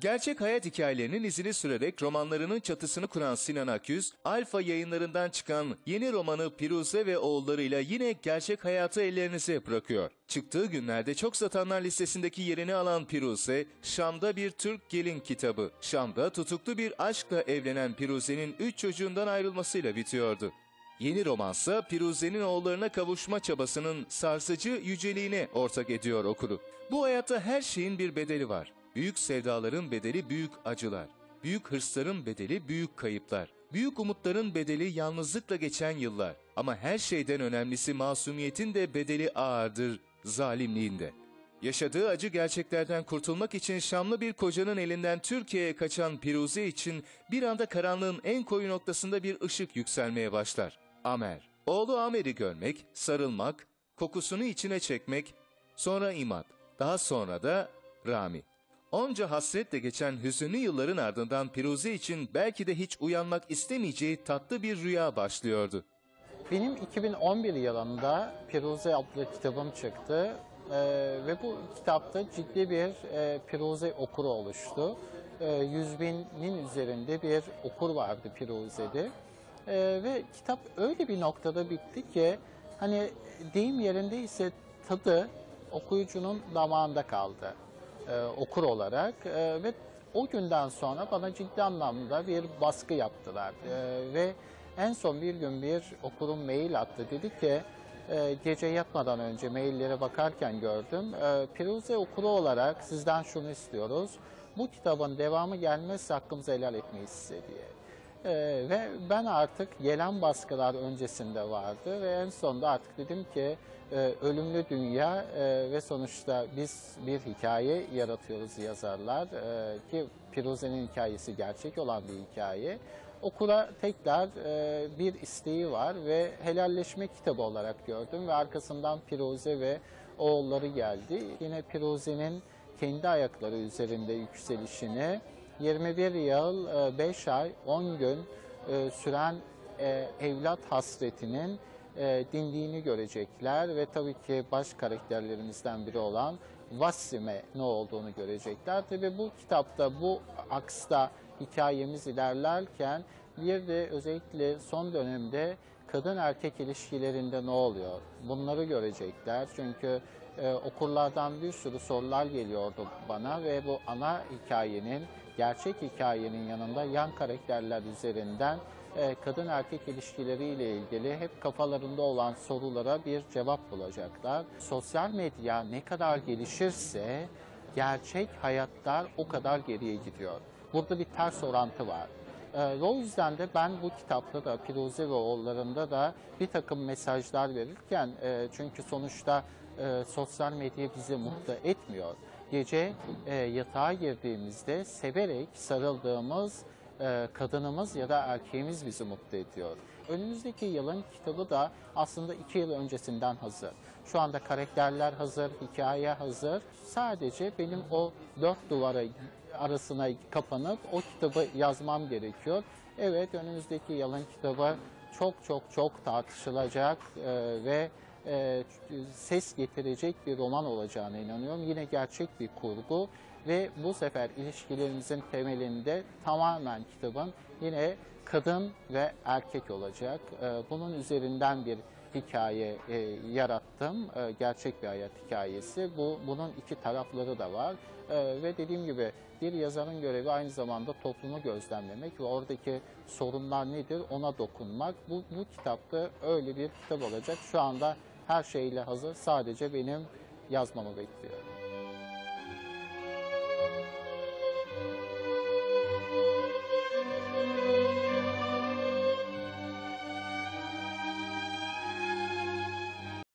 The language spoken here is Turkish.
Gerçek hayat hikayelerinin izini sürerek romanlarının çatısını kuran Sinan Akyüz, Alfa yayınlarından çıkan yeni romanı Piruze ve oğullarıyla yine gerçek hayatı ellerinize bırakıyor. Çıktığı günlerde çok satanlar listesindeki yerini alan Piruze, Şam'da bir Türk gelin kitabı. Şam'da tutuklu bir aşkla evlenen Piruze'nin üç çocuğundan ayrılmasıyla bitiyordu. Yeni romansa Piruze'nin oğullarına kavuşma çabasının sarsıcı yüceliğine ortak ediyor okuru. Bu hayatta her şeyin bir bedeli var. Büyük sevdaların bedeli büyük acılar. Büyük hırsların bedeli büyük kayıplar. Büyük umutların bedeli yalnızlıkla geçen yıllar. Ama her şeyden önemlisi masumiyetin de bedeli ağırdır zalimliğinde. Yaşadığı acı gerçeklerden kurtulmak için Şamlı bir kocanın elinden Türkiye'ye kaçan Piruze için bir anda karanlığın en koyu noktasında bir ışık yükselmeye başlar. Amer. Oğlu Amer'i görmek, sarılmak, kokusunu içine çekmek, sonra İmad, daha sonra da Rami. Onca hasretle geçen hüzünlü yılların ardından Piruze için belki de hiç uyanmak istemeyeceği tatlı bir rüya başlıyordu. Benim 2011 yılında Piruze adlı kitabım çıktı Ee, ve bu kitapta ciddi bir e, Piruze okuru oluştu. Ee, 100 binin üzerinde bir okur vardı Piruze'de Ee, ve kitap öyle bir noktada bitti ki hani deyim yerindeyse tadı okuyucunun damağında kaldı e, okur olarak E, ve o günden sonra bana ciddi anlamda bir baskı yaptılar. E, ve en son bir gün bir okurum mail attı. Dedi ki e, gece yatmadan önce maillere bakarken gördüm. E, Piruze okuru olarak sizden şunu istiyoruz. Bu kitabın devamı gelmezse hakkımızı helal etmeyiz size diye. Ee, ve ben artık gelen baskılar öncesinde vardı ve en sonunda artık dedim ki e, ölümlü dünya e, ve sonuçta biz bir hikaye yaratıyoruz yazarlar e, ki Piruze'nin hikayesi gerçek olan bir hikaye. Okura tekrar e, bir isteği var ve helalleşme kitabı olarak gördüm ve arkasından Piruze ve oğulları geldi. Yine Piruze'nin kendi ayakları üzerinde yükselişini 21 yıl, 5 ay, 10 gün e, süren e, evlat hasretinin e, dindiğini görecekler ve tabii ki baş karakterlerimizden biri olan Vassim'e ne olduğunu görecekler. Tabii bu kitapta, bu aksta hikayemiz ilerlerken bir de özellikle son dönemde kadın erkek ilişkilerinde ne oluyor? Bunları görecekler. Çünkü e, okurlardan bir sürü sorular geliyordu bana ve bu ana hikayenin, gerçek hikayenin yanında yan karakterler üzerinden e, kadın erkek ilişkileriyle ilgili hep kafalarında olan sorulara bir cevap bulacaklar. Sosyal medya ne kadar gelişirse gerçek hayatlar o kadar geriye gidiyor. Burada bir ters orantı var. Ee, o yüzden de ben bu kitapta da Firuze ve oğullarında da bir takım mesajlar verirken e, çünkü sonuçta e, sosyal medya bizi mutlu etmiyor. Gece e, yatağa girdiğimizde severek sarıldığımız e, kadınımız ya da erkeğimiz bizi mutlu ediyor. Önümüzdeki yılın kitabı da aslında iki yıl öncesinden hazır. Şu anda karakterler hazır, hikaye hazır. Sadece benim o dört duvara arasına kapanıp o kitabı yazmam gerekiyor. Evet önümüzdeki yılın kitabı çok çok çok tartışılacak e, ve e, ses getirecek bir roman olacağına inanıyorum. Yine gerçek bir kurgu ve bu sefer ilişkilerimizin temelinde tamamen kitabın yine kadın ve erkek olacak. E, bunun üzerinden bir hikaye e, yarattım. E, gerçek bir hayat hikayesi. Bu bunun iki tarafları da var. E, ve dediğim gibi bir yazarın görevi aynı zamanda toplumu gözlemlemek ve oradaki sorunlar nedir ona dokunmak. Bu, bu kitapta öyle bir kitap olacak. Şu anda her şeyle hazır. Sadece benim yazmamı bekliyor.